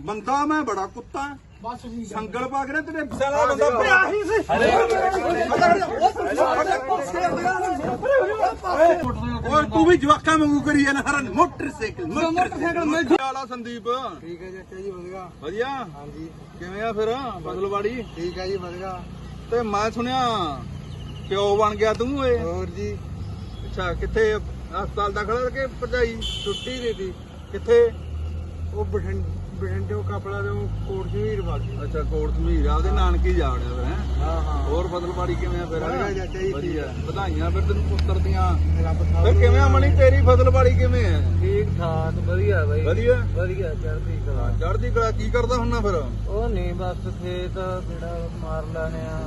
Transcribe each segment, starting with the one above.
ਬੰਦਾ ਮੈਂ ਬੜਾ ਕੁੱਤਾ ਬਸ ਸੰਗਲ ਪਾ ਕੇ ਨਾ ਤੇਰੇ ਸਾਲਾ ਬੰਦਾ ਪਿਆ ਹੀ ਸੀ। ਓਏ ਤੂੰ ਵੀ ਜਵਾਕਾਂ ਵਾਂਗੂ ਕਰੀ ਜਾਣਾ ਹਰਨ। Motorcycle motorcycle. ਮੈਂ ਵਾਲਾ ਸੰਦੀਪ? ਠੀਕ ਹੈ ਚਾਚਾ ਜੀ ਵਧੀਆ। ਵਧੀਆ? ਹਾਂਜੀ। ਕਿਵੇਂ ਆ ਫਿਰ? ਫਸਲਵਾੜੀ ਠੀਕ ਹੈ ਜੀ ਵਧੀਆ। ਤੇ ਮੈਂ ਸੁਣਿਆ ਪਿਓ ਬਣ ਗਿਆ ਤੂੰ ਓਏ ਹੋਰ ਜੀ। ਅੱਛਾ ਕਿੱਥੇ ਹਸਪਤਾਲ ਦਾਖਲ ਕੇ ਭਰਜਾਈ ਛੁੱਟੀ ਦੇ ਦੀ ਕਿੱਥੇ? ਉਹ ਬਠਿੰਡ ਬਠਿੰਡਿਓ ਕਪੜਾ ਦੇ ਕੋਟ ਜਵੀਰ ਬਾਗੀ ਅੱਛਾ ਕੋਟ ਸਮੀਰ ਆਪਦੇ ਨਾਨਕੀ ਜਾ ਵੜਿਆ ਫਿਰ ਹੈਂ? ਹਾਂ ਹਾਂ। ਹੋਰ ਫਸਲਵਾੜੀ ਕਿਵੇਂ ਆ ਫਿਰ? ਵਧੀਆ ਚਾਚਾ ਜੀ, ਵਧੀਆ। ਵਧਾਈਆਂ ਫਿਰ ਤੈਨੂੰ ਪੁੱਤਰ ਦੀਆਂ। ਰੱਬ ਫਿਰ ਕਿਵੇਂ ਆ ਮਣੀ ਤੇਰੀ ਫਸਲਵਾੜੀ ਕਿਵੇਂ ਹੈ ਠੀਕ ਠਾਕ ਵਧੀਆ ਬਾਈ। ਵਧੀਆ? ਵਧੀਆ ਚੜ੍ਹਦੀ ਕਲਾ। ਚੜ੍ਹਦੀ ਕਲਾ ਕੀ ਕਰਦਾ ਹੁੰਨਾ ਫਿਰ? ਉਹ ਨਹੀਂ ਬਸ ਖੇਤ ਕਿਹੜਾ ਮਾਰ ਲਾਣੇ ਆ।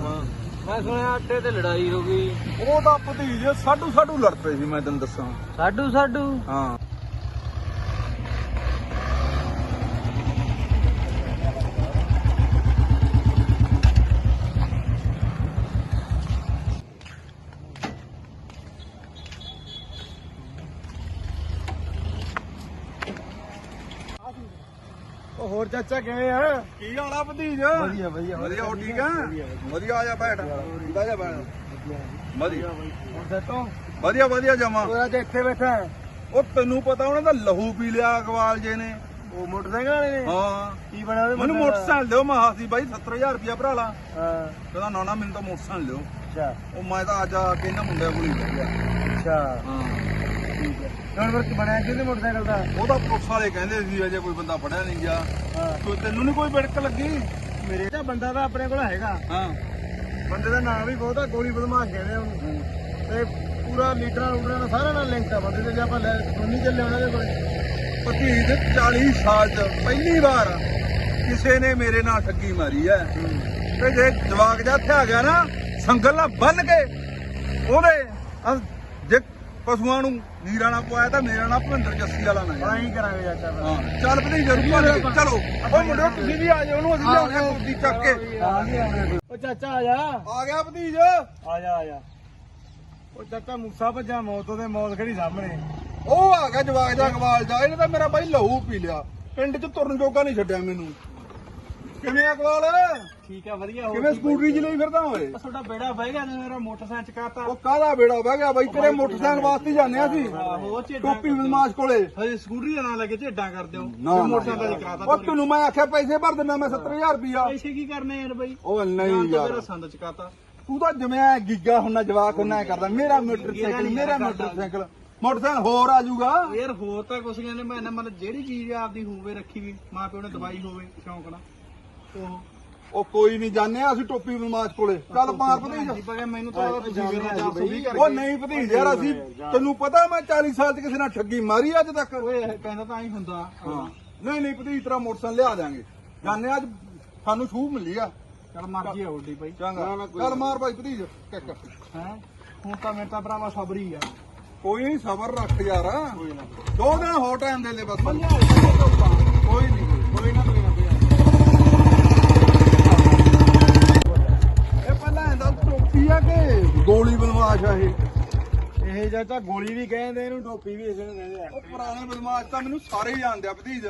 ਮੈਂ ਸੁਣਿਆ ਆਟੇ ਤੇ ਲੜਾਈ ਹੋ ਗਈ। ਉਹ ਤਾਂ ਭਤੀਜ ਸਾਡੂ ਸਾਡੂ ਲੜ ਪਏ ਸੀ ਮੈਂ ਤੈਨੂੰ ਦੱਸਾਂ। ਸਾਡੂ ਸਾਡੂ ਹਾਂ ਉਹ ਹੋਰ ਚਾਚਾ ਕਿਵੇਂ ਆ? ਕੀ ਹਾਲ ਆ ਭਤੀਜ? ਵਧੀਆ, ਵਧੀਆ। ਵਧੀਆ ਹੋ ਠੀਕ ਆ? ਵਧੀਆ ਆ ਜਾ ਬੈਠ। ਬਹਿ ਜਾ ਬੈਠ। ਵਧੀਆ। ਹੁਣ ਸੱਤੋਂ ਵਧੀਆ ਵਧੀਆ ਜਮਾ। ਉਹ ਅੱਜ ਇੱਥੇ ਬੈਠਾ। ਉਹ ਤੈਨੂੰ ਪਤਾ ਉਹਨਾਂ ਦਾ ਲਹੂ ਪੀ ਲਿਆ ਅਕਵਾਲ ਜੇ ਨੇ। ਉਹ ਮੋਟਰਸਾਈਕਲ ਵਾਲੇ ਨੇ? ਹਾਂ। ਕੀ ਬਣਿਆ ਉਹਦੇ ਮੈਨੂੰ? ਮੋਟਰਸਾਈਕਲ ਦਿਓ ਮੈਂ ਹਾਸੀ ਬਾਈ 70000 ਰੁਪਇਆ ਭਰਾ ਲਾ। ਹਾਂ। ਕਹਿੰਦਾ ਨਾ ਨਾ ਮੈਨੂੰ ਤਾਂ ਮੋਟਰਸਾਈਕਲ ਦਿਓ। ਅੱਛਾ। ਉਹ ਮੈਂ ਤਾਂ ਅੱਜ ਆ ਕੇ ਇਹਨਾਂ ਮੁੰਡਿਆਂ ਕੋਲ ਹੀ ਗਿਆ। ਅੱਛਾ। ਹਾਂ। ਵਰਕ ਬਣਿਆ ਕਿਹਦੇ ਮੋਟਰਸਾਈਕਲ ਦਾ। ਉਹਦਾ ਪੁਲਿਸ ਵਾਲੇ ਕਹਿੰਦੇ ਸੀ ਅਜੇ ਕੋਈ ਬੰਦਾ ਫੜਿਆ ਨਹੀਂ ਗਿਆ। ਤੂੰ ਤੈਨੂੰ ਨਹੀਂ ਕੋਈ ਬਿੜਕ ਲੱਗੀ? ਮੇਰੇ ਤਾਂ ਬੰਦਾ ਤਾਂ ਆਪਣੇ ਕੋਲ ਹੈਗਾ। ਹਾਂ। ਬੰਦੇ ਦਾ ਨਾਮ ਵੀ ਬਹੁਤ ਗੋਲੀ ਬਦਮਾਸ਼ ਕਹਿੰਦੇ ਉਹਨੂੰ। ਤੇ ਪੂਰਾ ਲੀਡਰਾਂ ਲੂਡਰਾਂ ਨਾਲ ਸਾਰਿਆਂ ਨਾਲ ਲਿੰਕ ਆ ਬੰਦੇ ਤੇ ਜੇ ਆਪਾਂ ਸੁਣੀ ਚੱਲੇ ਉਹਨਾਂ ਦੇ ਕੋਲ। ਭਤੀਜ 40 ਸਾਲ ਚ ਪਹਿਲੀ ਵਾਰ ਕਿਸੇ ਨੇ ਮੇਰੇ ਨਾਲ ਠੱਗੀ ਮਾਰੀ ਹੈ। ਤੇ ਜੇ ਜਵਾਕ ਜਾ ਇੱਥੇ ਆ ਗਿਆ ਨਾ ਸੰਗਲ ਨਾਲ ਬੰਨ ਕੇ ਉਹਦੇ ਪਸ਼ੂਆਂ ਨੂੰ ਨੀਰਾ ਨਾ ਪਵਾਇਆ ਤਾਂ ਮੇਰਾ ਨਾਂ ਭਵਿੰਦਰ ਜੱਸੀ ਵਾਲਾ ਨਾ ਹਾਂ ਕਰਾਂਗੇ ਚਾਚਾ ਫਿਰ। ਹਾਂ ਚੱਲ ਭਤੀਜ ਜਰੂਰ ਚਲੋ। ਓ ਮੁੰਡਿਓ ਤੁਸੀਂ ਵੀ ਆ ਜਾਓ ਉਹਨੂੰ ਅਸੀਂ ਲਿਆਉਂਦੇ ਹਾਂ ਕੁਰਸੀ ਚੱਕ ਕੇ। ਆ। ਉਹ ਚਾਚਾ ਆ ਜਾ। ਆ ਗਿਆ ਭਤੀਜ। ਆ ਜਾ ਆ ਜਾ। ਉਹ ਚਾਚਾ ਮੂਸਾ ਭੱਜਾ ਮੌਤ ਉਹਦੇ ਮੌਤ ਖੜੀ ਸਾਹਮਣੇ। ਉਹ ਆ ਗਿਆ ਜਵਾਕ ਜਾ ਅਕਵਾਲ ਜਾ ਇਹਨੇ ਤਾਂ ਮੇਰਾ ਬਾਈ ਲਹੂ ਪੀ ਲਿਆ। ਪਿੰਡ 'ਚ ਤੁਰਨ ਜੋਗਾ ਨਹੀਂ ਛੱਡਿਆ ਮੈਨੂੰ। ਕਿਵੇਂ ਅਕਵਾਲ ਠੀਕ ਆ ਵਧੀਆ ਹੋ ਕਿਵੇਂ ਸਕੂਟਰੀ 'ਚ ਲਈ ਫਿਰਦਾ ਓਏ? ਤੁਹਾਡਾ ਬੇੜਾ ਬਹਿ ਗਿਆ ਨੇ ਮੇਰਾ ਮੋਟਰਸਾਈਕਲ ਚਕਾਤਾ। ਉਹ ਕਾਹਦਾ ਬੇੜਾ ਬਹਿ ਗਿਆ ਬਾਈ? ਤੇਰੇ ਮੋਟਰਸਾਈਕਲ ਵਾਸਤੇ ਜਾਂਦੇ ਆ ਸੀ ਆਹੋ ਝੇਡਾਂ ਟੋਪੀ ਬਦਮਾਸ਼ ਕੋਲੇ। ਹਜੇ ਸਕੂਟਰੀ ਦਾ ਨਾਂ ਲੈ ਕੇ ਝੇਡਾਂ ਕਰਦੇ ਹੋ ਨਾ ਮੋਟਰਸਾਈਕਲ ਚਕਾਤਾ ਉਹ ਤੈਨੂੰ ਮੈਂ ਆਖਿਆ ਪੈਸੇ ਭਰ ਦਿੰਦਾ ਮੈਂ 70000 ਰੁਪਇਆ ਪੈਸੇ ਕੀ ਕਰਨੇ ਯਾਰ ਬਾਈ? ਉਹ ਨਹੀਂ ਮੇਰਾ ਯਾਰ। ਸੰਦ ਚਕਾਤਾ। ਤੂੰ ਤਾਂ ਜਮਿਆ ਗਿੱਗਾ ਹੁੰਨਾ ਜਵਾਕ ਹੁੰਨਾ ਕਰਦਾ। ਮੇਰਾ ਮੋਟਰਸਾਈਕਲ ਮੇਰਾ ਮੋਟਰਸਾਈਕਲ। ਮੋਟਰਸਾਈਕਲ ਹੋਰ ਆ ਜਾਊਗਾ। ਯਾਰ ਹੋਰ ਤਾਂ ਕੁਛ ਕਹਿੰਦੇ ਮੈਂ ਨਾ ਮਤਲਬ ਜਿਹੜੀ ਚੀਜ਼ ਆਪਦੀ ਹੋਵੇ ਰੱਖੀ ਵੀ ਮਾਂ ਪਿਓ ਨੇ ਦਵਾਈ ਹੋਵੇ ਸ਼ੌਂਕ ਨਾਲ। ਉਹ ਕੋਈ ਨਹੀਂ ਜਾਣੇ ਅਸੀਂ ਟੋਪੀ ਬਦਮਾਸ਼ ਕੋਲੇ। ਚੱਲ ਮਾਰ ਭਤੀਜ। ਜੀ ਪਗਾ ਮੈਨੂੰ ਤਾਂ ਤੁਸੀਂ ਮੇਰਾ 420 ਕਰ ਉਹ ਨਹੀਂ ਭਤੀਜ ਯਾਰ ਅਸੀਂ ਤੈਨੂੰ ਪਤਾ ਮੈਂ 40 ਸਾਲ ਚ ਕਿਸੇ ਨਾਲ ਠੱਗੀ ਮਾਰੀ ਅੱਜ ਤੱਕ। ਓਏ ਇਹ ਕਹਿੰਦਾ ਤਾਂ ਹੀ ਹੁੰਦਾ। ਹਾਂ। ਨਹੀਂ ਨਹੀਂ ਭਤੀਜ ਤੇਰਾ ਮੋਟਰਸਾਈਕਲ ਲਿਆ ਦਿਆਂਗੇ। ਜਾਣੇ ਅੱਜ ਸਾਨੂੰ ਛੂਹ ਮਿਲੀ ਆ। ਚਲ ਆ ਉੱਡੀ ਬਾਈ। ਚੰਗਾ। ਚੱਲ ਮਾਰ ਭਾਈ ਭਤੀਜ ਕਿੱਕ ਹੈ? ਹੁਣ ਤਾਂ ਮੇਰੇ ਤਾਂ ਭਰਾਵਾ ਸਬਰੀ ਆ। ਕੋਈ ਨਹੀਂ ਸਬਰ ਰੱਖ ਯਾਰ। ਕੋਈ ਨਾ। ਦੋ ਦਿਨ ਹੋਰ ਟਾਈਮ ਦੇ ਲੈ ਬਸ। ਕੋਈ ਨਹੀਂ ਕੋਈ ਨਾ ਗੋਲੀ ਇਹ ਵੀ ਕਹਿੰਦੇ ਇਹਨੂੰ ਟੋਪੀ ਵੀ ਇਸੇ ਨੂੰ ਕਹਿੰਦੇ ਆ। ਉਹ ਪੁਰਾਣੇ ਬਦਮਾਸ਼ ਤਾਂ ਮੈਨੂੰ ਸਾਰੇ ਹੀ ਜਾਣਦੇ ਆ ਭਤੀਜ।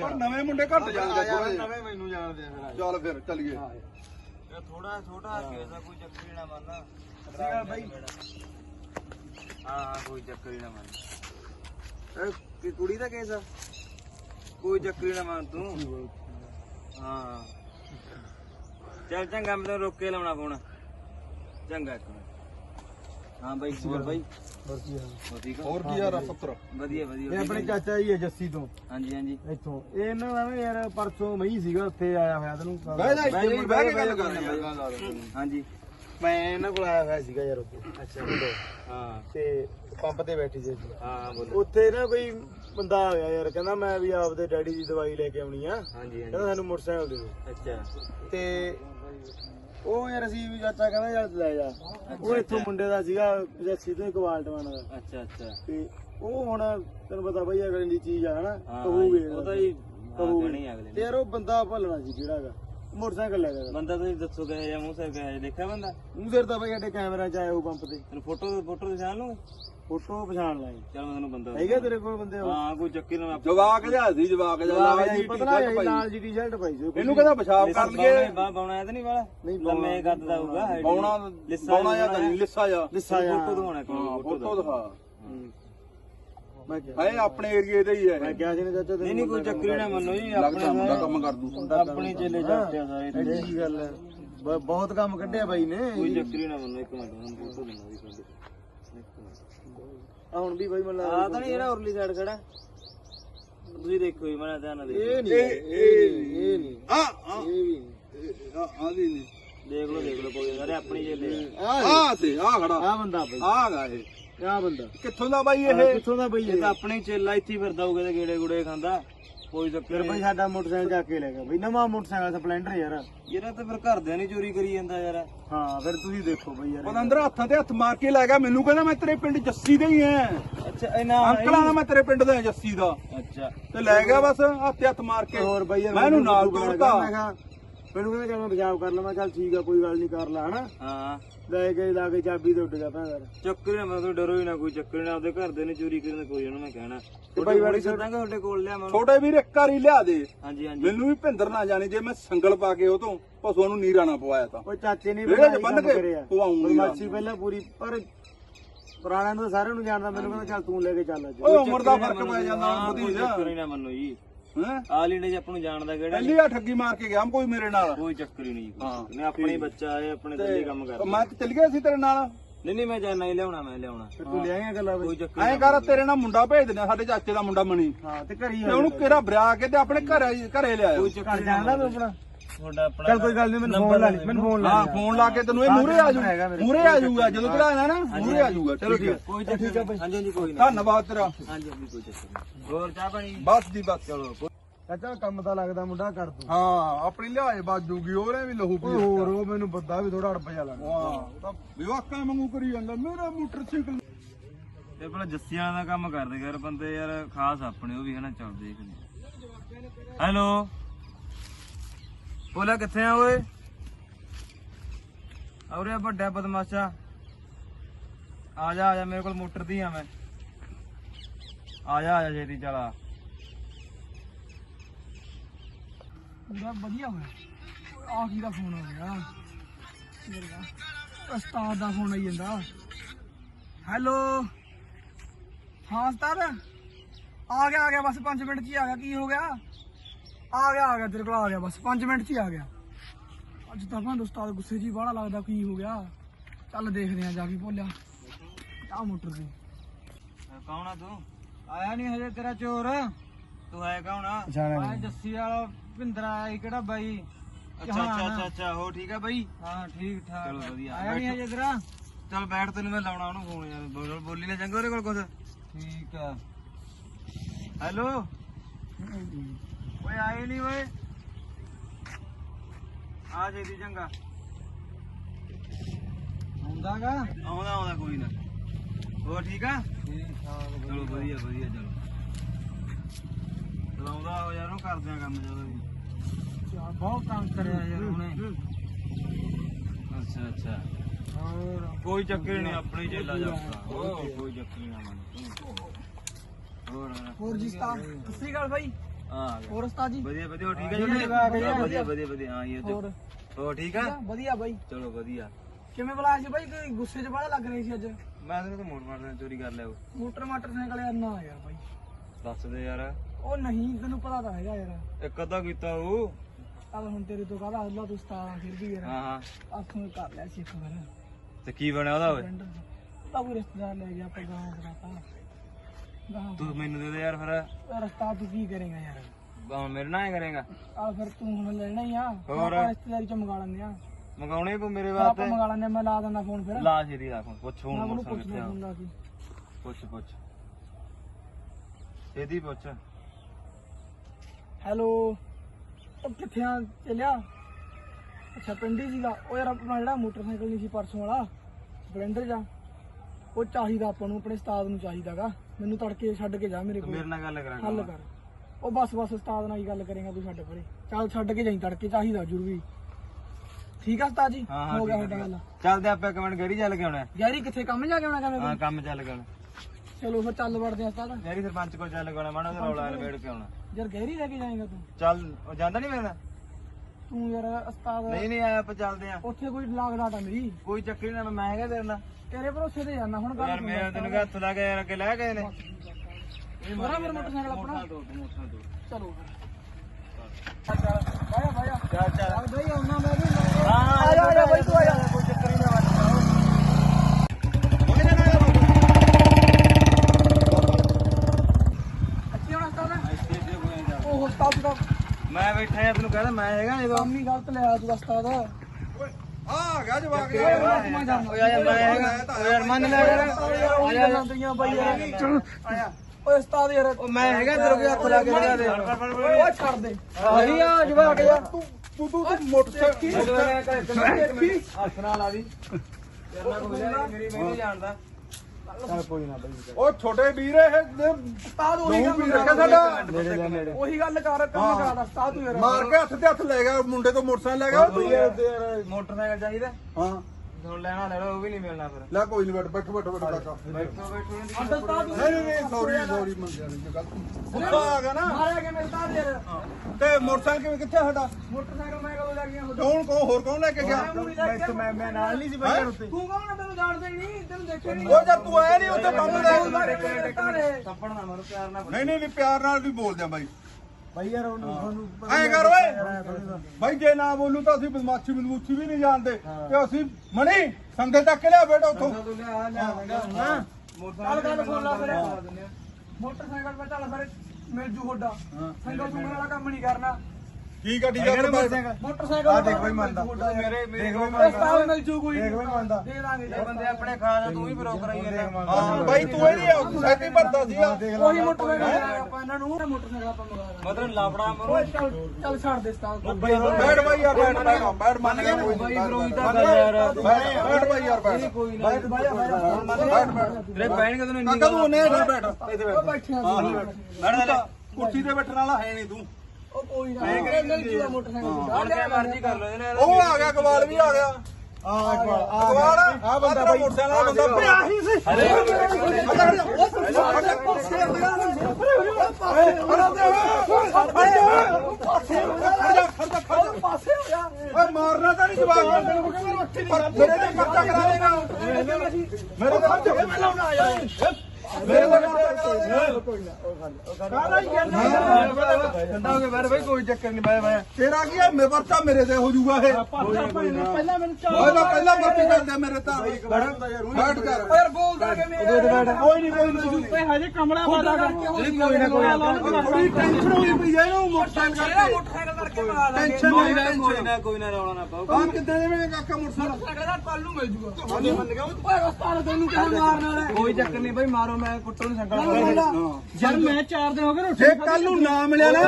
ਪਰ ਨਵੇਂ ਮੁੰਡੇ ਘੱਟ ਜਾਣਦੇ ਥੋੜੇ ਜਿਹੇ। ਨਵੇਂ ਮੈਨੂੰ ਜਾਣਦੇ ਆ ਫਿਰ ਚੱਲ ਫਿਰ ਚੱਲੀਏ। ਇਹ ਥੋੜਾ ਛੋਟਾ ਕੇਸ ਆ ਕੋਈ ਚੱਕਰ ਨਾ ਮੰਨਣਾ ਸ੍ਰੀ ਬਾਈ। ਹਾਂ ਹਾਂ ਕੋਈ ਚੱਕਰ ਹੀ ਨਾ ਮੰਨ ਇਹ ਕੀ ਕੁੜੀ ਦਾ ਕੇਸ ਆ? ਕੋਈ ਚੱਕਰ ਹੀ ਨਾ ਮੰਨ ਤੂੰ। ਹਾਂ। ਚੱਲ ਚੰਗਾ ਮੈਂ ਤੈਨੂੰ ਰੋਕ ਕੇ ਲਾਉਣਾ ਫੋਨ। ਚੰਗਾ ਇੱਕ ਮਿੰਟ। ਹਾਂ ਬਾਈ ਹੋਰ ਬਾਈ? ਹੋਰ ਠੀਕ ਆ ਹੋਰ ਕੀ ਯਾਰ ਪੁੱਤਰ? ਵਧੀਆ ਵਧੀਆ ਇਹ ਆਪਣੇ ਚਾਚਾ ਜੀ ਹੈ ਜੱਸੀ ਤੋਂ। ਹਾਂਜੀ ਹਾਂਜੀ। ਇੱਥੋਂ। ਇਹ ਇਹਨਾਂ ਦਾ ਨਾ ਯਾਰ ਪਰਸੋਂ ਮਈ ਸੀਗਾ ਉੱਥੇ ਆਇਆ ਹੋਇਆ ਤੈਨੂੰ। ਬਹਿ ਜਾ ਬਾਈ ਇੱਥੇ ਜੀ, ਬਹਿ ਕੇ ਗੱਲ ਬਾਈ ਕਰ। ਬਾਈ ਯਾਰ ਹਾਂਜੀ। ਮੈਂ ਇਹਨਾਂ ਕੋਲ ਆਇਆ ਹੋਇਆ ਸੀਗਾ ਯਾਰ ਉੱਥੇ। ਅੱਛਾ ਹਾਂ। ਤੇ ਪੰਪ ਤੇ ਬੈਠੀ ਸੀ ਅਸੀਂ। ਹਾਂ ਬੋਲੋ। ਉੱਥੇ ਨਾ ਕੋਈ ਬੰਦਾ ਆ ਗਿਆ ਯਾਰ ਕਹਿੰਦਾ ਮੈਂ ਵੀ ਆਪਦੇ ਡੈਡੀ ਦੀ ਦਵਾਈ ਲੈ ਕੇ ਆਉਣੀ ਆ। ਹਾਂਜੀ ਹਾਂਜੀ। ਕਹਿੰਦਾ ਸਾਨੂੰ ਮੋਟਰਸਾਈਕਲ ਦੇ ਦਿਓ। ਅੱਛਾ। ਤੇ ਉਹ ਯਾਰ ਅਸੀਂ ਵੀ ਚਾਚਾ ਕਹਿੰਦਾ ਯਾਰ ਲੈ ਜਾ। ਉਹ ਇੱਥੋਂ ਮੁੰਡੇ ਦਾ ਸੀਗਾ ਜੱਸੀ ਤੋਂ ਕਵਾਲਟਵਾਨ ਦਾ ਅੱਛਾ ਅੱਛਾ। ਤੇ ਉਹ ਹੁਣ ਤੈਨੂੰ ਪਤਾ ਬਈ ਅਗਲੇ ਦੀ ਚੀਜ਼ ਆ ਹਨਾ? ਹਾਂ ਕਹੂਗੇ ਉਹ ਤਾਂ ਹੀ ਕਹੂਗੇ ਨਹੀਂ ਅਗਲੇ ਤੇ ਯਾਰ ਉਹ ਬੰਦਾ ਭੱਲਣਾ ਸੀ ਕਿਹੜਾਗਾ ਮੋਟਰਸਾਈਕਲ ਲੈ ਗਿਆ ਬੰਦਾ ਤੁਸੀਂ ਦੱਸੋ ਕਹੇ ਜਾਂ ਮੂੰਹ ਸਿਰ ਕਹੇ ਦੇਖਿਆ ਬੰਦਾ? ਉਹ ਸਿਰ ਤਾਂ ਬਈ ਸਾਡੇ ਕੈਮਰਾ ਚ ਆਇਆ ਉਹ ਪੰਪ ਤੇ। ਤੈਨੂੰ ਫੋਟੋ ਫੋਟੋ ਦਿਖਾ ਲੂੰ ਫੋਟੋ ਪਛਾਣ ਲੈ। ਚੱਲ ਮੈਂ ਤੈਨੂੰ ਬੰਦਾ ਹੈਗਾ ਤੇਰੇ ਕੋਲ ਬੰਦੇ ਹਾਂ ਕੋਈ ਚੱਕਰ ਨਾ ਜਵਾਕ ਜਿਹਾ ਸੀ ਜਵਾਕ ਜਿਹਾ। ਲਾਲ ਜੀ ਪਤਲਾ ਟੀ-ਸ਼ਰਟ ਜਿਹਾ ਪਾਈ ਲਾਲ ਜੀ ਟੀ-ਸ਼ਰਟ ਪਾਈ ਸੀ ਇਹਨੂੰ ਕਹਿੰਦਾ ਪਿਸ਼ਾਬ ਕਰ ਲਈਏ ਬਾ ਬਾਉਣਾ ਤਾਂ ਨਹੀਂ ਵਾਲਾ? ਨਹੀਂ, ਲੰਮੇ ਕੱਦ ਦਾ ਹੋਊਗਾ height ਬੌਣਾ ਲਿੱਸਾ ਬੌਣਾ ਜਾਂ ਕਰੀ ਲਿੱਸਾ ਜਾ। ਲਿੱਸਾ ਜਿਹਾ। ਫੋਟੋ ਦਿਖਾਉਣਾ ਹਾਂ ਕੋਈ ਫੋਟੋ ਦਿਖਾ। ਮੈਂ ਕਿਹਾ ਆਪਣੇ ਏਰੀਏ ਦੇ ਹੀ ਹੈ। ਮੈਂ ਕਿਹਾ ਸੀ ਨਾ ਚਾਚਾ ਨਹੀਂ ਨਹੀਂ ਕੋਈ ਚੱਕਰ ਨਾ ਮੰਨੋ ਜੀ ਲੱਗਦਾ ਮੁੰਡਾ ਆਪਣੇ ਕੰਮ ਕਰ ਦੂ। ਆਪਣੇ ਚੇਲੇ ਜਾਂਦੇ ਆ ਸਾਰੇ। ਇੱਥੇ। ਐਡੀ ਗੱਲ ਹੈ। ਬ- ਬਹੁਤ ਕੰਮ ਕੱਢਿਆ ਬਾਈ ਨੇ। ਕੋਈ ਚੱਕਰ ਨਾ ਮੰਨੋ ਇੱਕ ਮਿੰਟ ਹੁਣ ਫੋਟੋ ਵੀ ਤੁਹਾਡੇ ਆ ਹੁਣ ਵੀ ਬਾਈ ਮੈਨੂੰ ਆ ਤਾਂ ਨਹੀਂ ਜਿਹੜਾ ਉਰਲੀ ਸਾਈਡ ਖੜਾ। ਤੁਸੀਂ ਦੇਖੋ ਜੀ ਮੈਂ ਧਿਆਨ ਨਾਲ ਇਹ ਦੇਖੋ ਨਹੀਂ ਇਹ- ਇਹ ਇਹ ਨਹੀਂ ਆ ਆ। ਇਹ ਵੀ ਨਹੀਂ। ਆ ਦੀ ਨਹੀਂ। ਦੇਖ ਲਓ ਦੇਖ ਲਓ ਕੋਈ ਸਾਰੇ ਆਪਣੀ ਚੇਲੇ ਆ। ਆ ਆ ਤੇ ਆ ਖੜਾ। ਆ ਬੰਦਾ ਬਾਈ। ਆ ਗਾ ਇਹ। ਆ ਬੰਦਾ। ਕਿੱਥੋਂ ਦਾ ਬਾਈ ਇਹ? ਇਹ ਕਿੱਥੋਂ ਦਾ ਬਾਈ ਇਹ ਤਾਂ ਆਪਣੇ ਚੇਲਾ ਇੱਥੇ ਹੀ ਫਿਰਦਾ ਹੋਊਗਾ ਤੇ ਗੇੜੇ ਗੁੜੇ ਖਾਂਦਾ। ਕੋਈ ਚੱਕਰ ਫਿਰ ਬਾਈ ਸਾਡਾ ਮੋਟਰਸਾਈਕਲ ਜਾ ਕੇ ਲੈ ਗਿਆ ਬਾਈ ਨਵਾਂ ਮੋਟਰਸਾਈਕਲ ਸਪਲੈਂਡਰ ਯਾਰ। ਇਹਦਾ ਤਾਂ ਫਿਰ ਘਰਦਿਆਂ ਨੇ ਚੋਰੀ ਕਰੀ ਜਾਂਦਾ ਯਾਰ। ਹਾਂ ਫਿਰ ਤੁਸੀਂ ਦੇਖੋ ਬਾਈ ਯਾਰ। ਪਤੰਦਰ ਹੱਥਾਂ ਤੇ ਹੱਥ ਮਾਰ ਕੇ ਲੈ ਗਿਆ ਮੈਨੂੰ ਕਹਿੰਦਾ ਮੈਂ ਤੇਰੇ ਪਿੰਡ ਜੱਸੀ ਦਾ ਹੀ ਐ ਅੱਛਾ ਇਹਨਾਂ ਅੰਕਲਾਂ ਦਾ ਮੈਂ ਤੇਰੇ ਪਿੰਡ ਦਾ ਜੱਸੀ ਦਾ। ਅੱਛਾ। ਤੇ ਲੈ ਗਿਆ ਬਸ ਹੱਥ ਤੇ ਹੱਥ ਮਾਰ ਕੇ। ਹੋਰ ਬਾਈ ਯਾਰ ਮੈਂ ਇਹਨੂੰ ਨਾਲ ਤੋੜਤਾ। ਮੈਂ ਕਿਹਾ ਮੈਨੂੰ ਕਹਿੰਦਾ ਚੱਲ ਮੈਂ ਬਚਾਅ ਕਰ ਲਵਾਂ ਚੱਲ ਠੀਕ ਆ ਕੋਈ ਗੱਲ ਨਹੀਂ ਕਰ ਲਾ ਹਨਾ? ਹਾਂ। ਲੈ ਕੇ ਲਾ ਕੇ ਚਾਬੀ ਤੇ ਉੱਡ ਗਿਆ ਭੈਣ ਚੱਕਰ ਨਾ ਮੈਂ ਤਾਂ ਡਰੋ ਹੀ ਨਾ ਕੋਈ ਚੱਕਰ ਨਾ ਆਪਦੇ ਘਰਦੇ ਨੇ ਚੋਰੀ ਕਰਨ ਕੋਈ ਉਹਨੂੰ ਮੈਂ ਕਹਿਣਾ। ਤੇ ਬਾਈ ਵਾਲੀ ਸੱਦਾਂਗਾ ਤੁਹਾਡੇ ਕੋਲ ਲਿਆ ਮੈਂ ਛੋਟੇ ਵੀਰ ਇੱਕ ਵਾਰੀ ਲਿਆ ਦੇ। ਹਾਂਜੀ ਹਾਂਜੀ। ਮੈਨੂੰ ਵੀ ਭਿੰਦਰ ਨਾ ਜਾਣੇ ਜੇ ਮੈਂ ਸੰਗਲ ਪਾ ਕੇ ਉਹ ਤੋਂ ਪਸ਼ੂਆਂ ਨੂੰ ਨੀਰਾ ਨਾ ਪਵਾਇਆ ਤਾਂ। ਉਹ ਚਾਚੇ ਨੇ ਬੰਨ੍ਹ ਕੰਮ ਕੇ। ਉਹ ਮਾਸੀ ਪਹਿਲਾਂ ਪੂਰੀ ਪਰ ਪੁਰਾਣਿਆਂ ਨੂੰ ਸਾਰਿਆਂ ਨੂੰ ਜਾਣਦਾ ਮੈਨੂੰ ਕਹਿੰਦਾ ਚੱਲ ਤੂੰ ਲੈ ਕੇ ਚੱਲ ਅੱਜ। ਓਏ ਉਮਰ ਦਾ ਫ਼ਰਕ ਪੈ ਜਾਂਦਾ ਉਹਦੀ ਨਾ ਮੰਨੋ ਜੀ। ਹੈ? ਆਲ ਇੰਡੀਆ 'ਚ ਆਪਾਂ ਨੂੰ ਜਾਣਦਾ ਕਿਹੜਾ ਪਹਿਲੀ ਆ ਠੱਗੀ ਮਾਰ ਕੇ ਗਿਆ ਕੋਈ ਮੇਰੇ ਨਾਲ। ਕੋਈ ਚੱਕਰ ਹੀ ਨਹੀਂ ਹਾਂ। ਮੈਂ ਆਪਣਾ ਹੀ ਬੱਚਾ ਹੈ ਆਪਣੇ ਦਿੱਲੀ ਕੰਮ ਕਰਦਾ। ਮੈਂ ਤੇ ਚੱਲ ਗਿਆ ਸੀ ਤੇਰੇ ਨਾਲ। ਨਹੀਂ ਨਹੀਂ ਮੈਂ ਜਾਣਾ ਹੀ ਲਿਆਉਣਾ ਮੈਂ ਲਿਆਉਣਾ। ਫਿਰ ਤੂੰ ਲਿਆਏਂਗਾ ਗੱਲਾਂ ਕੋਈ ਚੱਕਰ ਐਂ ਕਰ ਤੇਰੇ ਨਾਲ ਮੁੰਡਾ ਭੇਜ ਦਿੰਦੇ ਆ, ਸਾਡੇ ਚਾਚੇ ਦਾ ਮੁੰਡਾ ਮਣੀ ਹਾਂ ਤੇ ਘਰੀ ਤੇ ਉਹਨੂੰ ਕਿਹੜਾ ਬਰਿਆ ਕੇ ਤੇ ਆਪਣੇ ਘਰੇ ਘਰੇ ਲਿਆਇਓ। ਕੋਈ ਘਰ ਚੱਕਰ ਜਾਣਦਾ ਤੂੰ ਆਪਣਾ? ਤੁਹਾਡਾ ਆਪਣਾ ਚੱਲ ਕੋਈ ਗੱਲ ਨਹੀਂ ਮੈਨੂੰ ਫੋਨ ਲਾ ਲਈ ਮੈਨੂੰ ਫੋਨ ਲਾ ਹਾਂ ਫੋਨ ਲਾ ਕੇ ਤੈਨੂੰ ਇਹ ਮੂਰੇ ਆ ਜਾਊ ਮੇਰੇ ਆ ਜਾਊਗਾ ਜਦੋਂ ਆਇਆ ਨਾ ਮੂਰੇ ਆ ਜਾਊਗਾ ਚਲੋ ਠੀਕ ਹੈ ਕੋਈ ਚੱਕਰ ਨਹੀਂ। ਹਾਂਜੀ ਹਾਂਜੀ ਕੋਈ ਨਾ ਧੰਨਵਾਦ ਤੇਰਾ। ਹਾਂਜੀ ਹਾਂਜੀ ਕੋਈ ਚੱਕਰ ਨਹੀਂ। ਹੋਰ ਚਾਹ ਪਾਣੀ? ਬਸ ਜੀ ਬਸ। ਚਲੋ ਚਾਚਾ ਕੰਮ ਤਾਂ ਲੱਗਦਾ ਮੁੰਡਾ ਕਰ ਦੂੰ। ਹਾਂ ਆਪਣੀ ਲਿਆਏ ਬਾਜੂਗੀ ਉਹਨੇ ਵੀ ਲਹੂ ਪੀ ਹੋਰ ਉਹ ਮੈਨੂੰ ਬੱਦਾ ਵੀ ਥੋੜਾ ਲੱਗਦਾ। ਵਾਹ ਉਹ ਤਾਂ ਵਿਵਾਕਾਂ ਵਾਂਗੂ ਕਰੀ ਜਾਂਦਾ। ਮੇਰਾ ਮੋਟਰਸਾਈਕਲ ਇਹ ਪਹਿਲਾਂ ਜੱਸੀਆਂ ਦਾ ਕੰਮ ਕਰਦੇ ਯਾਰ ਬੰਦੇ ਯਾਰ ਖਾਸ ਆਪਣੇ ਉਹ ਵੀ ਹਨਾ ਚੱਲ ਦੇਖਦੇ ਹੈਲੋ? ਬੋਲਾ ਕਿੱਥੇ ਆ ਓਏ? ਔਰੇ ਵੱਡਾ ਬਦਮਾਸ਼ਾ। ਆ ਜਾ ਆ ਜਾ ਮੇਰੇ ਕੋਲ ਮੋਟਰ ਦੀ ਆ ਮੈਂ। ਆ ਜਾ ਆ ਜਾ ਜੇਦੀ ਚਲਾ ਪੂਰਾ ਵਧੀਆ ਹੋਇਆ। ਆ ਕੀ ਦਾ ਫੋਨ ਆ ਗਿਆ? ਮੇਰਾ ਉਸਤਾਦ ਦਾ ਫੋਨ ਆਈ ਜਾਂਦਾ। ਹੈਲੋ? ਹਾਂ ਉਸਤਾਦ? ਆ ਗਿਆ ਆ ਗਿਆ ਬਸ 5 ਮਿੰਟ ਚ ਹੀ ਆ ਗਿਆ ਕੀ ਹੋ ਗਿਆ? ਆ ਗਿਆ ਆ ਗਿਆ ਤੇਰੇ ਕੋਲ ਆ ਗਿਆ ਬਸ 5 ਮਿੰਟ ਚ ਹੀ ਆ ਗਿਆ। ਅੱਜ ਤਾਂ ਭਾਂ ਉਸਤਾਦ ਗੁੱਸੇ ਜੀ ਬਾਹਲਾ ਲੱਗਦਾ ਕੀ ਹੋ ਗਿਆ। ਚੱਲ ਦੇਖਦੇ ਆ ਜਾ ਕੇ ਭੋਲਿਆ। ਆ ਮੋਟਰ ਦੀ। ਕੌਣ ਆ ਤੂੰ? ਆਇਆ ਨਹੀਂ ਹਜੇ ਤੇਰਾ ਚੋਰ। ਤੂੰ ਆਇਆ ਕੌਣ ਆ? ਪਛਾਣਿਆ ਆ ਜੱਸੀ ਵਾਲਾ ਭਿੰਦਰਾ ਆਈ ਕਿਹੜਾ ਬਾਈ? ਅੱਛਾ ਅੱਛਾ ਅੱਛਾ ਅੱਛਾ ਹੋ ਠੀਕ ਆ ਬਾਈ? ਹਾਂ ਠੀਕ ਠਾਕ। ਚਲੋ ਵਧੀਆ। ਆਇਆ ਨਹੀਂ ਹਜੇ ਤੇਰਾ? ਚੱਲ ਬੈਠ ਤੈਨੂੰ ਮੈਂ ਲਾਉਣਾ ਉਹਨੂੰ ਫੋਨ ਯਾਰ। ਬੋਲ- ਬੋਲੀ ਨਾ ਚੰਗਾ ਉਹਦੇ ਕੋਲ ਕੁਝ ਠੀਕ ਆ। ਹੈਲੋ? ਓਏ ਆਏ ਨਹੀਂ ਓਏ। ਆ ਜੇ ਦੀ ਚੰਗਾ। ਆਉਂਦਾਗਾ? ਆਉਂਦਾ ਆਉਂਦਾ ਕੋਈ ਨਾ। ਹੋਰ ਠੀਕ ਆ? ਚਲੋ ਵਧੀਆ ਵਧੀਆ ਚਲੋ। ਚਲਾਉਂਦਾ ਹੋ ਯਾਰ ਉਹ ਕਰਦੇ ਆ ਕੰਮ ਜਦੋਂ ਵੀ। ਬਹੁਤ ਤੰਗ ਕਰਿਆ ਯਾਰ ਉਹਨੇ। ਅੱਛਾ ਅੱਛਾ। ਹੋਰ। ਕੋਈ ਚੱਕਰ ਨਹੀਂ ਆਪਣੇ ਚੇਲਾ ਜਾਪਦਾ ਕੋਈ ਚੱਕਰ ਨਹੀਂ ਮੰਨ ਤੂੰ ਹੋਰ ਹੋਰ ਜੀ ਸਤਾ ਸਸਰੀ ਗੱਲ ਬਾਈ। ਆ ਗਿਆ। ਹੋਰ ਉਸਤਾਦ ਜੀ? ਵਧੀਆ ਵਧੀਆ ਹੋਰ ਠੀਕ ਆ ਵਧੀਆ, ਜੀ? ਵਧੀਆ, ਵਧੀਆ ਵਧੀਆ ਵਧੀਆ ਹਾਂ ਇਹ ਹੋਰ? ਹੋਰ ਠੀਕ ਆ? ਵਧੀਆ ਬਾਈ। ਚਲੋ ਵਧੀਆ। ਕਿਵੇਂ ਬੁਲਾਇਆ ਸੀ ਬਾਈ? ਕੋਈ ਗੁੱਸੇ 'ਚ ਬੜਾ ਲੱਗ ਰਹੀ ਸੀ ਅੱਜ? ਮੈਂ ਤੈਨੂੰ ਤਾਂ ਮੋੜ ਮਾਰ ਚੋਰੀ ਕਰ ਲਿਆ ਉਹ। ਮੋਟਰ ਮਾਟਰਸਾਈਕਲ ਯਾਰ ਨਾ ਯਾਰ ਬਾਈ। ਦੱਸ ਦੇ ਯਾਰ। ਉਹ ਨਹੀਂ ਤੈਨੂੰ ਪਤਾ ਤਾਂ ਹੈਗਾ ਯਾਰ। ਇੱਕ ਅੱਧਾ ਕੀਤਾ ਉਹ। ਚੱਲ ਹੁਣ ਤੇਰੇ ਤੋਂ ਕਾਹਦਾ ਅੱਲਾ ਤੂੰ ਸਤਾ ਫਿਰ ਵੀ ਯਾਰ। ਹਾਂ ਹਾਂ। ਆਖੋਂ ਕਰ ਲਿਆ ਸੀ ਇੱਕ ਵਾਰ। ਤੇ ਕੀ ਬਣਿਆ ਉਹਦਾ ਓਏ? ਫਰੈਂਡ ਤਾਂ ਕੋਈ ਰਿਸ਼ਤੇਦਾਰ ਲੈ ਗਿਆ ਆਪਾਂ ਗਾਂ ਕਰਾਤਾ ਤੂੰ ਮੈਨੂੰ ਦੇ ਦੇ ਯਾਰ ਫਿਰ। ਰਸਤਾ ਤੂੰ ਕੀ ਕਰੇਗਾ ਯਾਰ? ਗਾਉਂ ਮੇਰੇ ਨਾਲ ਹੀ ਕਰੇਗਾ। ਆ ਫਿਰ ਤੂੰ ਹੁਣ ਲੈਣਾ ਹੀ ਆ। ਹੋਰ? ਆਪਾਂ ਰਿਸ਼ਤੇਦਾਰੀ ਚ ਮੰਗਾ ਲੈਂਦੇ ਆ। ਮੰਗਾਉਣੇ ਪਊ ਮੇਰੇ ਆਪਾਂ ਵਾਸਤੇ? ਮੰਗਾ ਲੈਂਦੇ ਆ, ਮੈਂ ਲਾ ਦਿੰਦਾ ਫੋਨ ਫਿਰ। ਲਾ ਛੇਦੀ ਰੱਖ ਪੁੱਛ ਮੈਂ ਹੁਣ ਉਹਨੂੰ ਮੋਟਰ ਪੁੱਛਦਾ ਕਿੱਥੇ ਆ। ਹੁੰਦਾ ਸੀ। ਪੁੱਛ ਪੁੱਛ। ਇਹਦੀ ਪੁੱਛ। ਹੈਲੋ। ਉਹ ਕਿੱਥੇ ਆ? ਚੱਲਿਆ। ਅੱਛਾ ਪਿੰਡੀ ਸੀਗਾ। ਉਹ ਯਾਰ ਆਪਣਾ ਜਿਹੜਾ ਮੋਟਰਸਾਈਕਲ ਨਹੀਂ ਸੀ ਪਰਸੋਂ ਵਾਲਾ। ਸਪਲੈਂਡਰ ਜਾ। ਉਹ ਚਾਹੀਦਾ ਆਪਾਂ ਨੂੰ ਆਪਣੇ ਉਸਤਾਦ ਨੂੰ ਚਾਹੀਦਾਗਾ। ਮੈਨੂੰ ਤੜਕੇ ਛੱਡ ਕੇ ਜਾ ਮੇਰੇ ਤੂੰ ਮੇਰੇ ਕੋਲ ਨਾਲ ਗੱਲ ਕਰਾ ਹੱਲ ਕਰ। ਉਹ ਬਸ ਬਸ ਉਸਤਾਦ ਨਾਲ ਹੀ ਗੱਲ ਕਰੇਗਾ ਤੂੰ ਛੱਡ ਪਰੇ ਚੱਲ ਛੱਡ ਕੇ ਜਾਈਂ ਤੜਕੇ ਚਾਹੀਦਾ ਜ਼ਰੂਰੀ। ਠੀਕ ਆ ਉਸਤਾਦ ਜੀ? ਹਾਂ ਹਾਂ ਹੋ ਗਿਆ ਠੀਕ ਸਾਡਾ ਆ, ਗੱਲ ਠੀਕ ਆ। ਚੱਲਦੇ ਆਪਾਂ ਇੱਕ ਮਿੰਟ ਗੜੀ ਚੱਲ ਕੇ ਆਉਣਾ। ਯਾਰੀ ਕਿੱਥੇ? ਕੰਮ ਜਾ ਕੇ ਆਉਣਾ ਹਾਂ ਕੰਮ ਚੱਲ ਕੇ ਆਉਣਾ। ਚਲੋ ਫਿਰ ਚੱਲ ਵੜਦੇ ਆ ਉਸਤਾਦ। ਮੇਰੀ ਸਰਪੰਚ ਕੋਲ ਚੱਲ ਗੋਣਾ ਮਾਣਾ ਉਹਦਾ ਰੌਲਾ ਨਿਬੇੜ ਕੇ ਆਉਣਾ। ਯਾਰ ਗਹਿਰੀ ਲੈ ਕੇ ਜਾਏਗਾ ਤੂੰ। ਚੱਲ ਉਹ ਜਾਂਦਾ ਨਹੀਂ ਮੇਰੇ ਨਾਲ ਤੂੰ ਯਾਰ ਉਸਤਾਦ ਨਹੀਂ ਨਹੀਂ ਆਇਆ ਆਪਾਂ ਚੱਲਦੇ ਆ। ਉੱਥੇ ਕੋਈ ਲਾਗ ਡਾਟਾ ਮੇਰੀ ਕੋਈ ਚੱਕਰ ਨਾ ਮੈਂ ਹੈਗਾ ਤੇਰੇ ਨਾਲ। ਤੇਰੇ ਭਰੋਸੇ ਤੇ ਜਾਣਾ ਹੁਣ ਗੱਲ ਯਾਰ ਮੈਂ ਤੈਨੂੰ ਕਿਹਾ ਹੱਥ ਲਾ ਕੇ ਯਾਰ ਅੱਗੇ ਲੈ ਗਏ ਨੇ। ਮੇਰਾ ਮੇਰਾ ਮੋਟਰਸਾਈਕਲ ਆਪਣਾ। ਦੋ ਮੋਟਰ ਦੋ। ਚਲੋ ਚੱਲ ਚੱਲ ਬਾਇਆ ਬਾਇਆ। ਚੱਲ ਚੱਲ। ਚੱਲ ਬਈ ਆਉਣਾ ਮੈਂ ਵੀ। ਆ ਜਾ, ਆ ਜਾ ਬਾਈ, ਤੂੰ ਆ ਜਾ। ਕੋਈ ਚੱਕਰ ਹੀ ਨਾ ਅੱਛੀ ਹੁਣ ਉਸਤਾਦ। ਉਹ ਉਸਤਾਦ ਦਾ ਮੈਂ ਬੈਠਾ ਯਾਰ ਤੈਨੂੰ ਕਹਿੰਦਾ ਮੈਂ ਹੈਗਾ ਜਦੋਂ ਕੰਮ ਹੀ ਗਲਤ ਲਿਆ ਤੂੰ ਉਸਤਾਦ ਆ ਆ ਗਿਆ ਜਵਾਕ ਓ ਯਾਰ। ਮੈਂ ਹੈਗਾ। ਓ ਯਾਰ ਮੰਨ ਲੈ ਯਾਰ ਉਹ ਯਾਰ ਲੰਦੀਆਂ ਬਾਈ ਯਾਰ। ਓਏ ਉਸਤਾਦ ਯਾਰ ਓ ਮੈਂ ਹੈਗਾ ਤੇਰੇ ਕੋਲ ਹੱਥ ਲਾ ਕੇ ਲਿਆ ਦੇ। ਓਏ ਛੱਡ ਦੇ। ਨਹੀਂ ਆ ਜਵਾਕ ਯਾਰ। ਤੂੰ ਤੂੰ ਤੂੰ ਮੋਟਰਸਾਈਕਲ ਹੱਥ ਨਾਲ ਆ ਦੀ ਤੇਰੇ ਨਾਲ ਕੋਈ ਮੇਰੀ ਮੈਂ ਨਹੀਂ ਜਾਣਦਾ। ਚੱਲ ਕੋਈ ਨਾ ਬਈ ਉਹ ਛੋਟੇ ਵੀਰ ਇਹ ਉਸਤਾਦ ਉਹੀ ਪੀ ਕੰਮ ਰੱਖਿਆ ਕਰ ਸਾਡਾ। ਨੇੜੇ ਜਾ ਨੇੜੇ। ਉਹੀ ਗੱਲ ਕਰ ਕੰਮ ਉਸਤਾਦ ਤੂੰ ਯਾਰ ਮਾਰ ਕੇ ਹੱਥ ਤੇ ਹੱਥ ਲੈ ਗਿਆ ਮੁੰਡੇ ਤੋਂ ਮੋਟਰਸਾਈਕਲ ਲੈ ਗਿਆ। ਤੂੰ ਯਾਰ ਮੋਟਰਸਾਈਕਲ ਚਾਹੀਦਾ। ਹਾਂ। ਲੈਣਾ ਲੈ ਲਓ ਉਹ ਵੀ ਨਹੀਂ ਮਿਲਣਾ ਫਿਰ। ਲੈ ਕੋਈ ਨਹੀਂ ਬੈਠ ਬੈਠ ਬੈਠ ਬੈਠ ਕਾਕਾ। ਬੈਠੋ ਬੈਠੋ ਉਸਤਾਦ ਨਹੀਂ ਨਹੀਂ ਨਹੀਂ ਸੌਰੀ ਸੌਰੀ ਮੰਗਿਆ ਨਹੀਂ ਗਲਤ ਗੁੱਸਾ ਆ ਗਿਆ ਨਾ। ਮਾਰਿਆ ਕਿ ਮੇਰੇ ਉਸਤਾਦ ਯਾਰ ਤੇ ਮੋਟਰਸਾਈਕਲ ਕਿਵੇਂ ਕਿੱਥੇ ਸਾਡਾ? ਮੋਟਰਸਾਈਕਲ ਮੈਂ ਕਦੋਂ ਲੈ ਗਿਆ ਕੌਣ ਕੌਣ ਹੋਰ ਕੌਣ ਲੈ ਕੇ ਗਿਆ? ਮੈਂ ਮੈਂ ਮੈਂ ਨਾਲ ਨਹੀਂ ਸੀ ਯਾਰ ਉੱਤੇ ਤੂੰ ਕੌਣ ਆ? ਤੈਨੂੰ ਜਾਣਦਾ ਹੀ ਨਹੀਂ ਤੈਨੂੰ ਦੇਖਿਆ ਨਹੀਂ ਉਹ ਜਦ ਤੂੰ ਆਇਆ ਨਹੀਂ ਉੱਥੇ ਬੰਦ ਦੇ ਥੱਪੜ ਨਾ ਮਾਰੋ ਪਿਆਰ ਨਾਲ ਨਹੀਂ ਨਹੀਂ ਨਹੀਂ ਪਿਆਰ ਨਾਲ ਵੀ ਬੋਲਦੇ ਆ ਬਾਈ। ਬਈ ਯਾਰ ਉਹਨੂੰ ਤੁਹਾਨੂੰ ਐਂ ਕਰ ਓਏ। ਬਾਈ ਜੇ ਨਾ ਬੋਲੂ ਤਾਂ ਅਸੀਂ ਬਦਮਾਸ਼ੀ ਬਦਮੂਛੀ ਵੀ ਨਹੀਂ ਜਾਣਦੇ। ਤੇ ਅਸੀਂ ਮਣੀ ਸੰਗੇ ਤੱਕ ਲਿਆ ਬੇਟਾ ਉੱਥੋਂ। ਤੂੰ ਲਿਆ ਲਿਆ ਨਾ ਚੱਲ ਗੱਲ ਸੁਣ ਲੈ ਫਿਰ। ਮੋਟਰਸਾਈਕਲ 'ਤੇ ਚੱਲ ਫਿਰ ਮਿਲ ਜੂ ਹੋਡਾ ਸੰਗਲ ਸੁਣਨ ਵਾਲਾ ਕੰਮ ਨਹੀਂ ਕਰਨਾ। ਕੀ ਗੱਡੀ ਜਾ ਕੇ ਮੋਟਰਸਾਈਕਲ? ਆ ਦੇਖ ਬਈ ਮੰਨਦਾ। ਮੇਰੇ ਮੇਰੇ ਦੇਖ ਬਈ ਓਏ ਉਸਤਾਦ ਮਿਲ ਜੂ ਕੋਈ। ਦੇਖ ਬਈ ਮੰਨਦਾ। ਦੇ ਦਾਂਗੇ ਇਹ ਬੰਦੇ ਆਪਣੇ ਖਾਸ ਤੂੰ ਹੀ ਬਰੋਕਰ ਆਈ ਜਾਂਦਾ। ਹਾਂ ਬਾਈ ਤੂੰ ਇਹ ਨਹੀਂ ਸੈਟੀ ਭਰਦਾ ਸੀਗਾ। ਉਹੀ ਮੋਟਰਸਾਈਕਲ ਆਪਾਂ ਇਹਨਾਂ ਨੂੰ। ਮੋਟਰਸਾਈਕਲ ਆਪਾਂ ਮੰਗਾ ਮਤਲਬ ਲਾਪੜਾ ਮਰੋ। ਚੱਲ ਛੱਡ ਦੇ ਉਸਤਾਦ ਬੈਠ ਬਾਈ ਯਾਰ ਬੈਠ ਬੈਠ ਬੈਠ ਮੰਨ ਗਿਆ ਕੋਈ ਬਾਈ ਬਰੋਈ ਤਾਂ ਗੱਲ ਯਾਰ ਬੈਠ ਬੈਠ ਬਾਈ ਯਾਰ ਬੈਠ। ਕੋਈ ਨਾ ਬੈਠ ਬੈਠ। ਤੇਰੇ ਬੈਣ ਕਦੋਂ ਨਹੀਂ ਕਾਕਾ ਤੂੰ ਉਹਨੇ ਬੈਠ। ਓ ਬੈਠਿਆ ਸੀ ਬੈਠ ਲੈ। ਕੁਰਸੀ ਤੇ ਬੈਠਣ ਵਾਲਾ ਹੈ ਨਹੀਂ ਤੂੰ। ਉਹ ਕੋਈ ਨਾ ਮਿਲ ਜੂਗਾ ਮੋਟਰਸਾਈਕਲ ਹੁਣ ਕਿਆ ਮਰਜ਼ੀ ਕਰ ਲੋ ਇਹਨੇ ਉਹ ਆ ਗਿਆ ਕਵਾਲ ਵੀ ਆ ਗਿਆ ਆ ਇਕਬਾਲ ਆ ਕਵਾਲ ਆ ਬੰਦਾ ਮੋਟਰਸਾਈਕਲ ਵਾਲਾ ਬੰਦਾ ਪਿਆ ਹੀ ਸੀ ਪਾਸੇ ਹੋ ਜਾ ਓਏ ਮਾਰਨਾ ਤਾਂ ਨਹੀਂ ਜਵਾਬ ਮੇਰੇ ਤੇ ਖਰਚਾ ਕਰਾ ਦੇਗਾ ਮੇਰੇ ਤੇ ਖਰਚਾ ਕਿਵੇਂ ਲਾਉਣਾ ਆਇਆ ਮੇਰੇ ਤੇ ਖਰਚਾ ਕਰਾ ਠੰਡਾ ਹੋ ਕੇ ਬੈਠ ਬਈ ਕੋਈ ਚੱਕਰ ਨਹੀਂ ਬਾਏ ਬਾਏ ਤੇਰਾ ਕੀ ਹੈ ਮੇ ਵਰਤਾ ਮੇਰੇ ਤੇ ਹੋ ਜਾਊਗਾ ਇਹ। ਪਹਿਲਾਂ ਮੈਨੂੰ ਚਾਹ ਓਏ ਮੇਰੇ ਤਾਂ। ਬੈਠ ਕਰ। ਓ ਯਾਰ ਬੋਲਦਾ ਕਿਵੇਂ ਯਾਰ ਕੋਈ ਨਹੀਂ ਕੋਈ ਨਹੀਂ ਓਏ ਹਜੇ ਕਮਲਾ ਵਾਦਾ ਕਰਕੇ ਹੋਈ ਕੋਈ ਨਾ ਥੋੜੀ ਟੈਨਸ਼ਨ ਹੋਈ ਪਈ ਹੈ ਇਹਨੂੰ ਮੋਟਰਸਾਈਕਲ ਇਹਦਾ ਕਰਕੇ ਮੋਟਰਸਾਈਕਲ ਕਰਕੇ ਮਾਰ ਲਾਂਗੇ। ਟੈਨਸ਼ਨ ਕੋਈ ਨਹੀਂ ਨਾ ਕੋਈ ਟੈਨਸ਼ਨ ਨਾ ਕੋਈ ਨਾ ਰੌਲਾ ਨਾ ਪਾਓ। ਆਹ ਕਿੱਦਾਂ ਦੇਵੇਂਗੇ ਕਾਕਾ ਮੋਟਰਸਾਈਕਲ? ਮੋਟਰਸਾਈਕਲ ਦਾ ਕੱਲ ਨੂੰ ਮਿਲ ਜੂਗਾ। ਓਏ ਉਸਤਾਦ ਤੈਨੂੰ ਕਿਹਨੂੰ ਮਾਰਨ ਵਾਲਾ ਹੈ? ਕੋਈ ਚੱਕਰ ਨਹੀਂ ਬਈ ਮਾਰੋ ਮੈਂ ਕੁੱਟੋ ਨੂੰ ਸੰਗਲ ਯਾਰ ਮੈਂ 4 ਦਿਨ ਹੋ ਗਏ ਜੇ ਕੱਲ ਨੂੰ ਨਾ ਮਿਲਿਆ ਨਾ।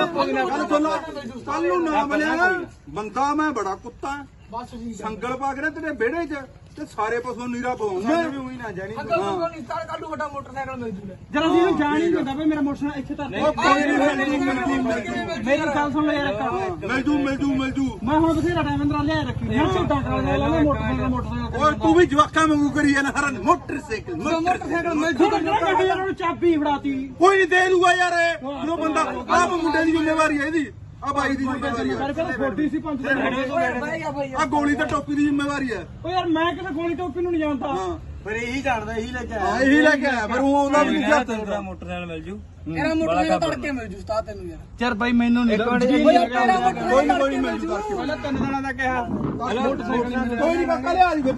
ਕੱਲ ਨੂੰ ਨਾ ਮਿਲਿਆ ਨਾ। ਬੰਦਾ ਮੈਂ ਬੜਾ ਕੁੱਤਾ। ਬਸ ਸੰਗਲ ਪਾ ਕੇ ਨਾ ਤੇਰੇ ਵਿਹੜੇ 'ਚ। ਤੇ ਸਾਰੇ ਪਸ਼ੂ ਨੀਰਾ ਬੋਉਂਦਾ ਵੀ ਉਹੀ ਨਾ ਜਾਣੀ। ਅੰਕਲ ਨੂੰ ਨਹੀਂ ਤਾਂ ਕੱਲ ਨੂੰ ਵੱਡਾ ਮੋਟਰਸਾਈਕਲ ਮਿਲ ਜੂਗਾ। ਜਰਾ ਜੀ ਨੂੰ ਜਾਣ ਹੀ ਦਿੰਦਾ ਬਈ ਮੇਰਾ ਮੋਟਰਸਾਈਕਲ ਇੱਥੇ ਤਾਂ ਉਹ ਕੋਈ ਨਹੀਂ ਮਿਲ ਜੂ ਮੇਰੀ ਗੱਲ ਸੁਣ ਲੈ ਯਾਰ ਇੱਕ। ਮਿਲ ਜੂ ਮਿਲ ਜੂ ਮਿਲ ਜੂ। ਮੈਂ ਹੁਣ ਬਥੇਰਾ ਟਾਈਮ ਅੰਦਰ ਲਿਆ ਰੱਖੀ ਹੁਣ ਸਿੱਧਾ ਕਰ ਲਿਆ ਲੈ ਮੋਟਰਸਾਈਕਲ ਮੋਟਰਸਾਈਕਲ ਓਏ ਤੂੰ ਵੀ ਜਵਾਕਾਂ ਵਾਂਗੂ ਕਰੀ ਜਾਣਾ ਹਰਨ ਮੋਟਰਸਾਈਕਲ ਮੋਟਰਸਾਈਕਲ ਮਿਲ ਕਿਹੜਾ ਗੱਡੀ ਯਾਰ ਉਹਨੂੰ ਚਾਬੀ ਫੜਾਤੀ। ਕੋਈ ਨਹੀਂ ਦੇ ਦੂਗਾ ਯਾਰ ਇਹ। ਜਦੋਂ ਬੰਦਾ ਆਪ ਮੁੰਡੇ ਦੀ ਜ਼ਿੰਮੇਵਾਰੀ ਹੈ ਇਹਦੀ। ਆ ਬਾਈ ਦੀ ਜ਼ਿੰਮੇਵਾਰੀ ਹੈ ਪਹਿਲਾਂ ਛੋਟੀ ਸੀ ਪੰਜ ਆ ਗੋਲੀ ਤੇ ਟੋਪੀ ਦੀ ਜ਼ਿੰਮੇਵਾਰੀ ਹੈ ਓ ਯਾਰ ਮੈਂ ਕਿਤੇ ਗੋਲੀ ਟੋਪੀ ਨੂੰ ਨਹੀਂ ਜਾਣਦਾ। ਹਾਂ। ਫਿਰ ਇਹੀ ਜਾਣਦਾ ਇਹੀ ਲੈ ਕੇ ਹਾਂ ਇਹੀ ਲੈ ਕੇ ਆਇਆ ਪਰ ਉਹ ਉਹਦਾ ਵੀ ਨਹੀਂ ਤੇਰਾ ਮੋਟਰਸਾਈਕਲ ਮਿਲ ਜੂ। ਇਹਦਾ ਮੋਟਰਸਾਈਕਲ ਤੜਕੇ ਮਿਲ ਜੂ ਉਸਤਾਦ ਤੈਨੂੰ ਯਾਰ। ਯਾਰ ਬਾਈ ਮੈਨੂੰ ਨਹੀਂ ਤੇਰਾ ਕੋਈ ਨਹੀਂ ਕੋਈ ਨਹੀਂ ਮਿਲ ਜੂ। ਕਰਕੇ ਪਹਿਲਾਂ ਤਿੰਨ ਦਿਨਾਂ ਦਾ ਕਿਹਾ। ਕੋਈ ਨਹੀਂ ਕਾਕਾ ਲਿਆ ਜੀ ਫਿਰ